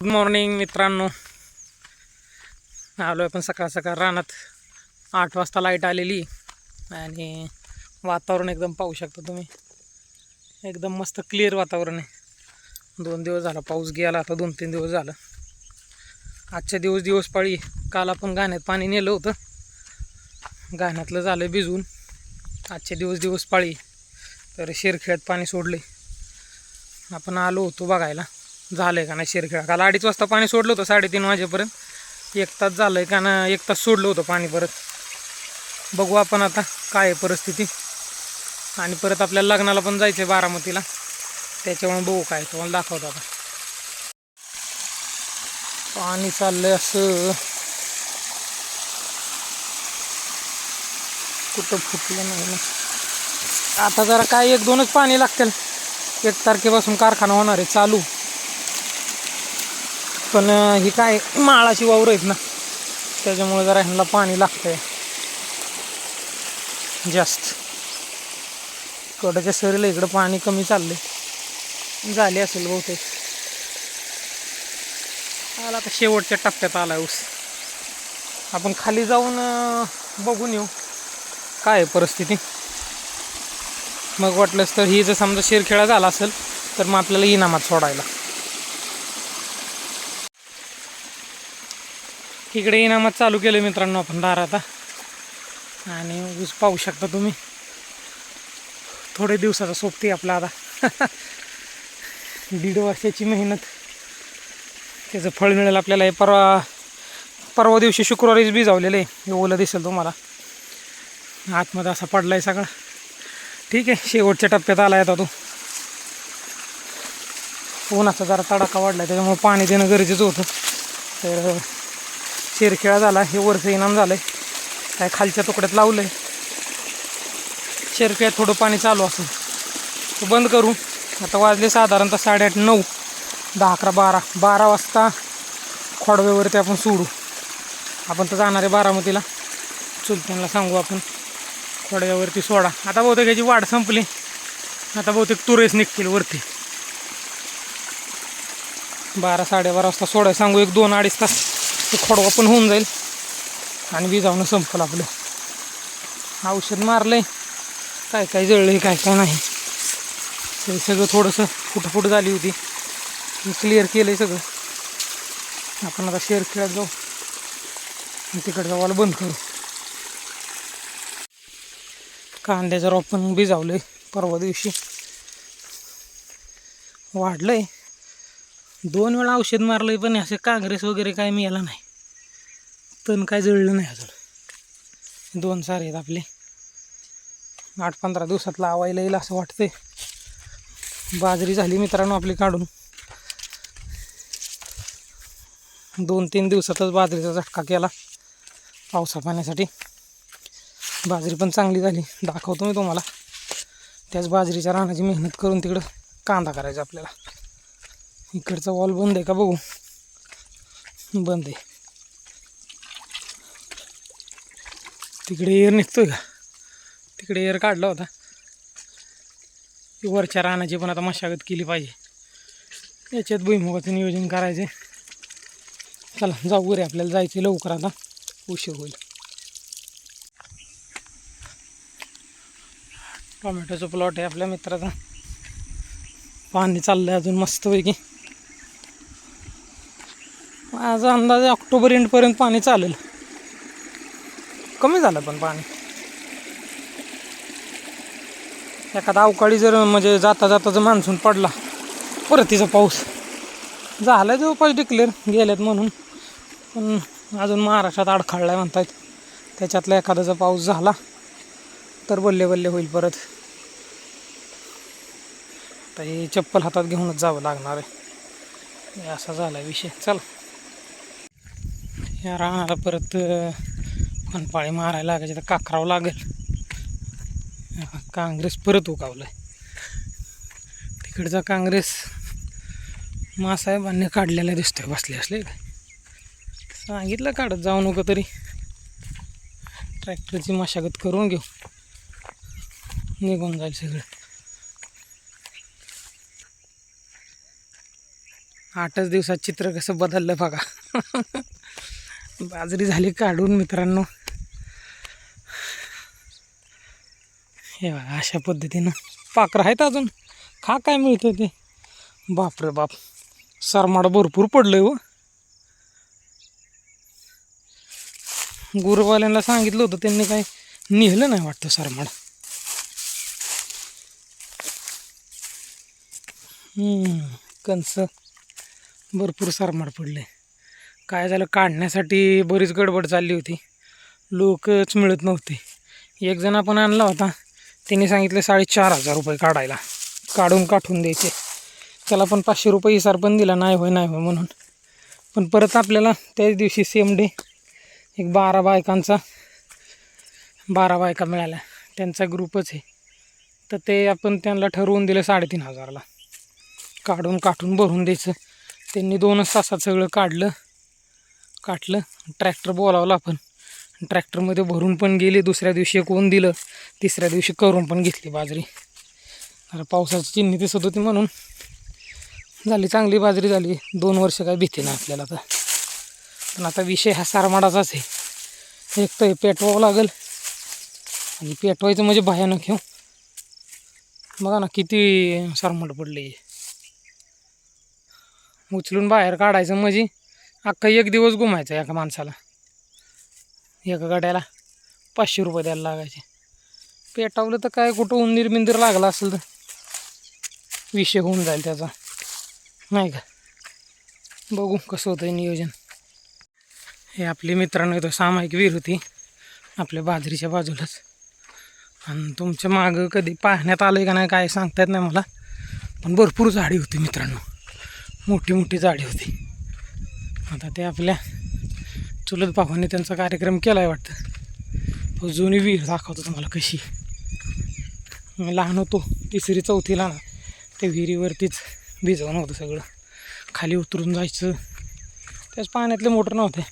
Good morning मित्रांनो. आलो आहे पण सकाळ सकाळ. रानात आठ वाजता लाइट आलेली आणि वातावरण एकदम पाहू शकता तुम्ही. एकदम मस्त क्लिअर वातावरण आहे. दोन दिवस झाला पाऊस गेला आता दोन तीन दिवस झालं. आजच्या दिवस दिवस पाळी काल आपण गाण्यात पाणी नेलं होतं. गाण्यातलं झालं भिजवून. आजचे दिवस दिवस पाळी तर शेरखेळ्यात पाणी सोडले. आपण आलो होतो बघायला. झालं आहे का नाही शिरखेळा? काल अडीच वाजता पाणी सोडलं होतं साडेतीन वाजेपर्यंत. एक तास झालं आहे का ना एक तास सोडलं होतं पाणी परत. बघू आपण आता काय आहे परिस्थिती. आणि परत आपल्याला लग्नाला पण जायचं आहे बारामतीला. त्याच्यामुळे बघू काय तुम्हाला दाखवतो आता. पाणी चाललंय असं. कुठं फुटलं नाही ना. आता जरा काय एक दोनच पाणी लागतील. एक तारखेपासून कारखाना होणार आहे चालू. पण ही काय माळाची वावर आहेत ना त्याच्यामुळे जरा ह्यांना पाणी लागतंय. जास्त. कडच्या सरीला इकडं पाणी कमी चाललंय. झाले असेल बहुतेक. आला आता शेवटच्या टप्प्यात आला ऊस. आपण खाली जाऊन बघून येऊ. काय आहे परिस्थिती? मग वाटलंच तर ही जर समजा शेरखेळा झाला असेल तर मग आपल्याला इनामात सोडायला. इकडे इनामात चालू केलं मित्रांनो आपण दार आता आणि ऊस पाहू शकता तुम्ही. थोडे दिवसाचा सोबती आपला आता. दीड वर्षाची मेहनत. त्याचं फळ मिळेल आपल्याला. हे परवा परवा दिवशी शुक्रवारीच भिजावलेलं आहे. हे ओलं दिसेल तुम्हाला. आतमध्ये असा पडला आहे सगळा. ठीक आहे शेवटच्या टप्प्यात आला आता तो. उन्हाचा जरा तडाखा वाढला त्याच्यामुळे पाणी देणं गरजेचं होतं. तर शेरखेळा झाला हे वरचं इनाम झालं आहे काय खालच्या तुकड्यात लावलं आहे शेरखेळ्यात थोडं पाणी चालू असेल. तो बंद करू. आता वाजले साधारणतः साडेआठ नऊ दहा अकरा बारा. बारा वाजता खोडव्यावरती आपण सोडू. आपण तर जाणार आहे बारामतीला. चुलत्यांना सांगू आपण. खोडव्यावरती सोडा. आता बहुतेक याची वाढ संपली. आता बहुतेक तुरेस निघतील वरती. बारा साडेबारा वाजता सोडाय सांगू एक दोन अडीच तास. ते खोडवा पण होऊन जाईल. आणि विजावणं संपलं आपलं. औषध मारलंय. काय काय जळलं काय काय नाही. ते सगळं थोडंसं फुटफुट झाली होती. क्लिअर केलं आहे सगळं. आपण आता शेअर खेळत जाऊ. आणि तिकडचा वाला बंद करू. कांद्याचं रोप पण भिजावलं परवा दिवशी. वाढलंय. दोन वेळा औषध मारलंय पण असे काँग्रेस वगैरे काय मिळाला नाही. तण काय जळलं नाही अजून. दोन सारे आहेत आपले. आठ पंधरा दिवसात लावायला येईल असं वाटतंय. बाजरी झाली मित्रांनो आपली काढून. दोन तीन दिवसातच बाजरीचा झटका केला पावसा पाण्यासाठी. बाजरी पण चांगली झाली. दाखवतो मी तुम्हाला. त्याच बाजरीच्या रानाची मेहनत करून तिकडं कांदा करायचा आपल्याला. इकडचा वॉल बंद आहे का बघू? बंद आहे. तिकडे एअर निघतोय का? तिकडे एअर काढला होता. ती वरच्या रानाची पण आता मशागत केली पाहिजे. याच्यात भुईमुगाचं नियोजन करायचे चला जाऊ रे आपल्याला जायचं लवकर आता. उशीर होईल. टोमॅटोचं प्लॉट आहे आपल्या मित्राचा. पाणी चाललं आहे अजून मस्तपैकी. आज अंदाज ऑक्टोबर एंडपर्यंत पाणी चालेल. कमी झालं पण पाणी. एखादा अवकाळी जर म्हणजे जाता जाता जर मान्सून पडला परतीचा पाऊस. झाला जवळपास डिक्लेअर गेल्यात म्हणून. पण अजून महाराष्ट्रात अडखळलाय म्हणतात त्याच्यातला एखादा जर पाऊस झाला तर बल्ले बल्ले होईल परत. तर हे चप्पल हातात घेऊनच जावं लागणार आहे. असा झाला विषय. चला. या रानाला परत फनपाळी मारायला लागायची तर काकरावं लागेल. काँग्रेस परत उगावलं तिकडचा काँग्रेस मासाहेबांनी काढलेला दिसतोय बसले असले काय सांगितलं काढत जाऊ नको तरी. ट्रॅक्टरची मशागत करून घेऊ. निघून जाईल सगळं. आठच दिवसात चित्र कसं बदललं बघा. बाजरी झाली काढून मित्रांनो. हे बघा अशा पद्धतीनं पाखरं आहेत अजून. खा काय मिळतं ते. बापरे बाप. सरमाड भरपूर पडलंय हो. गुरुवाल्यांना सांगितलं होतं त्यांनी काय निघलं नाही वाटतं सरमाड. कंस भरपूर सरमाड पडले काय झालं काढण्यासाठी बरीच गडबड चालली होती. लोकच मिळत नव्हते. एक जण आपण आणला होता त्याने सांगितले साडेचार हजार रुपये काढायला. काढून काठून द्यायचे. त्याला पण पाचशे रुपये इसार पण दिला नाही होय नाही होय म्हणून. पण परत आपल्याला त्याच दिवशी सेम डे एक बारा बायकांचा बारा बायका मिळाल्या. त्यांचा ग्रुपच आहे. तर ते आपण त्यांना ठरवून दिलं साडेतीन हजारला. काढून काठून भरून द्यायचं. त्यांनी दोनच तासात सगळं काढलं. काटलं. ट्रॅक्टर बोलावलं आपण. ट्रॅक्टरमध्ये भरून पण गेले दुसऱ्या दिवशी कोण दिलं तिसऱ्या दिवशी करून पण घेतली बाजरी. जरा पावसाची चिन्ह दिसत होती म्हणून झाली चांगली बाजरी झाली. दोन वर्ष काय भीती नाही आपल्याला तर. पण आता विषय हा सारमाडाचाच आहे. एक तर हे पेटवावं लागेल. आणि पेटवायचं म्हणजे भयानक घेऊ हो. बघा ना किती सारमाड पडले. उचलून बाहेर काढायचं म्हणजे अख्खा एक दिवस गुमायचा एका माणसाला. एका गाड्याला पाचशे रुपये द्यायला लागायचे. पेटावलं तर काय कुठं उंदीर बिंदीर लागला असेल तर विषय होऊन जाईल त्याचा. नाही का? बघू कसं होतं नियोजन. हे आपली मित्रांनो इथं सामायिक विहीर होती. आपल्या बाजरीच्या बाजूलाच. आणि तुमच्या मागं कधी पाहण्यात आलं का नाही काय सांगता येत नाही मला. पण भरपूर झाडी होती मित्रांनो. मोठी मोठी झाडी होती. आता ते आपल्या चुलत भावाने त्यांचा कार्यक्रम केला आहे वाटतं. तो जुनी विहीर दाखवतो तुम्हाला कशी. मी लहान होतो तिसरी चौथीला ना त्या विहिरीवरतीच भिजवणं होतं सगळं. खाली उतरून जायचं. त्याच पाण्यातले मोटर नव्हते.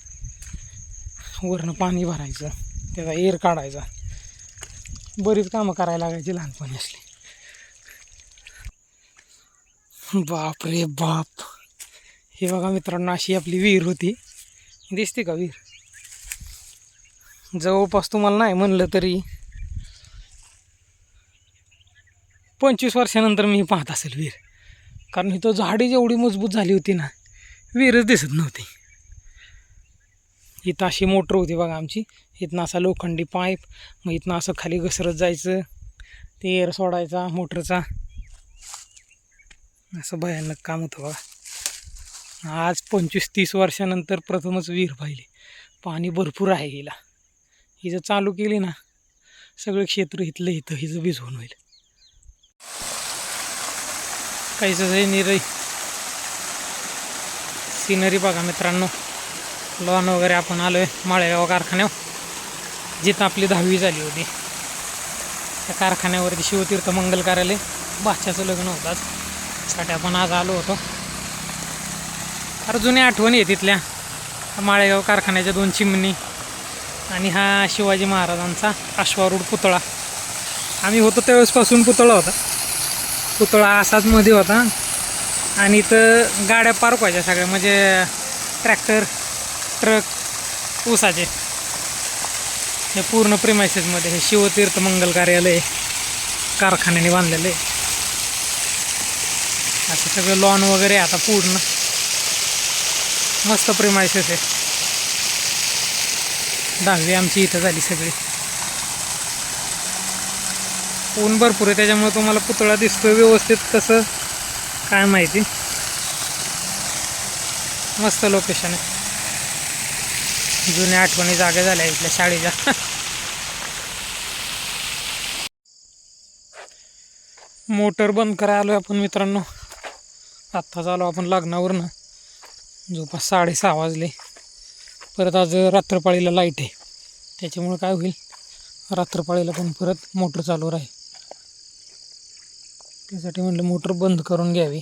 वरनं पाणी भरायचं. त्याचा एअर काढायचा. बरीच कामं करायला लागायची लहानपणी असली. बाप रे बाप. हे बघा मित्रांनो अशी आपली विहीर होती. दिसते का विहीर? जवळपास तुम्हाला नाही म्हणलं तरी पंचवीस वर्षानंतर मी पाहत असेल विहीर. कारण ही तो झाडी जेवढी मजबूत झाली होती ना विहीरच दिसत नव्हती. इथं अशी मोटर होती बघा आमची. इथनं असा लोखंडी पाईप मग इथनं असं खाली घसरत जायचं. ते एअर सोडायचा मोटरचा. असं भयानक काम होतं बघा. आज पंचवीस तीस वर्षानंतर प्रथमच विहीर पाहिली. पाणी भरपूर आहे हिला. ही जर चालू केली ना सगळं क्षेत्र इथलं इथं हिचं भिजवून होईल. काहीच निरई. सिनरी बघा मित्रांनो. लॉन वगैरे आपण आलो आहे माळेगाव कारखान्यावर. जिथं आपली दहावी झाली होती. त्या कारखान्यावरती शिवतीर्थ मंगल कार्यालय. बाच्याचं लग्न होतं आज. साठी आपण आज आलो होतो. फार जुन्या आठवणी आहे तिथल्या. माळेगाव कारखान्याच्या दोन चिमणी आणि हा शिवाजी महाराजांचा अश्वारूढ पुतळा. आम्ही होतो त्यावेळेसपासून पुतळा होता. पुतळा असाच मध्ये होता. आणि इथं गाड्या पार्क व्हायच्या सगळ्या म्हणजे ट्रॅक्टर ट्रक ऊसाचे. हे पूर्ण प्रिमायसेसमध्ये हे शिवतीर्थ मंगल कार्यालय कारखान्याने बांधलेलं आहे. असं सगळं लॉन वगैरे आता पूर्ण. मस्त प्रिमायसेस आहे दहावी आमची इथं झाली सगळी. ऊन भरपूर आहे त्याच्यामुळे तुम्हाला पुतळा दिसतोय व्यवस्थित कसं काय माहिती. मस्त लोकेशन आहे. जुन्या आठवणी जागा झाल्या इथल्या शाळेच्या. मोटर बंद करायला आलो आपण मित्रांनो. आत्ताच आलो आपण लग्नावरनं. जवळपास साडेसहा वाजले. परत आज रात्रपाळीला लाइट आहे. त्याच्यामुळं काय होईल? रात्रपाळीला पण परत मोटर चालू राहील त्यासाठी म्हटलं मोटर बंद करून घ्यावी.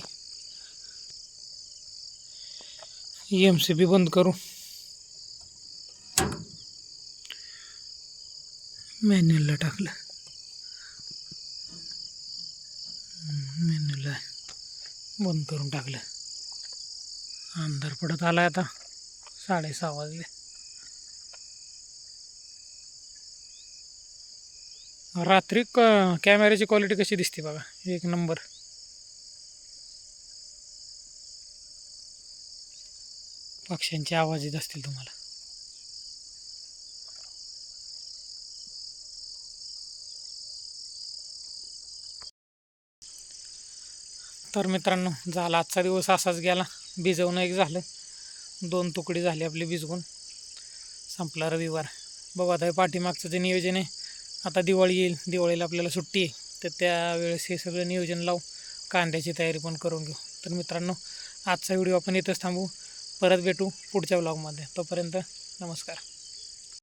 एम सी बी बंद करू. मॅन्युअलला टाकलं. मॅन्युअलला बंद करून टाकलं. अंधार पडत आला आता. साडेसहा वाजले. रात्री क कॅमेऱ्याची क्वालिटी कशी दिसते बघा एक नंबर पक्ष्यांचे आवाज येत असतील तुम्हाला. तर मित्रांनो झाला आजचा दिवस असाच गेला. भिजवणं एक झालं. दोन तुकडी झाली आपली भिजवून. संपला रविवार. बघू आता हे पाठीमागचं जे नियोजन आहे आता दिवाळी येईल. दिवाळीला आपल्याला सुट्टी आहे. तर त्यावेळेस हे सगळं नियोजन लावू. कांद्याची तयारी पण करून घेऊ. तर मित्रांनो आजचा व्हिडिओ आपण इथंच थांबू परत भेटू पुढच्या ब्लॉगमध्ये तोपर्यंत नमस्कार.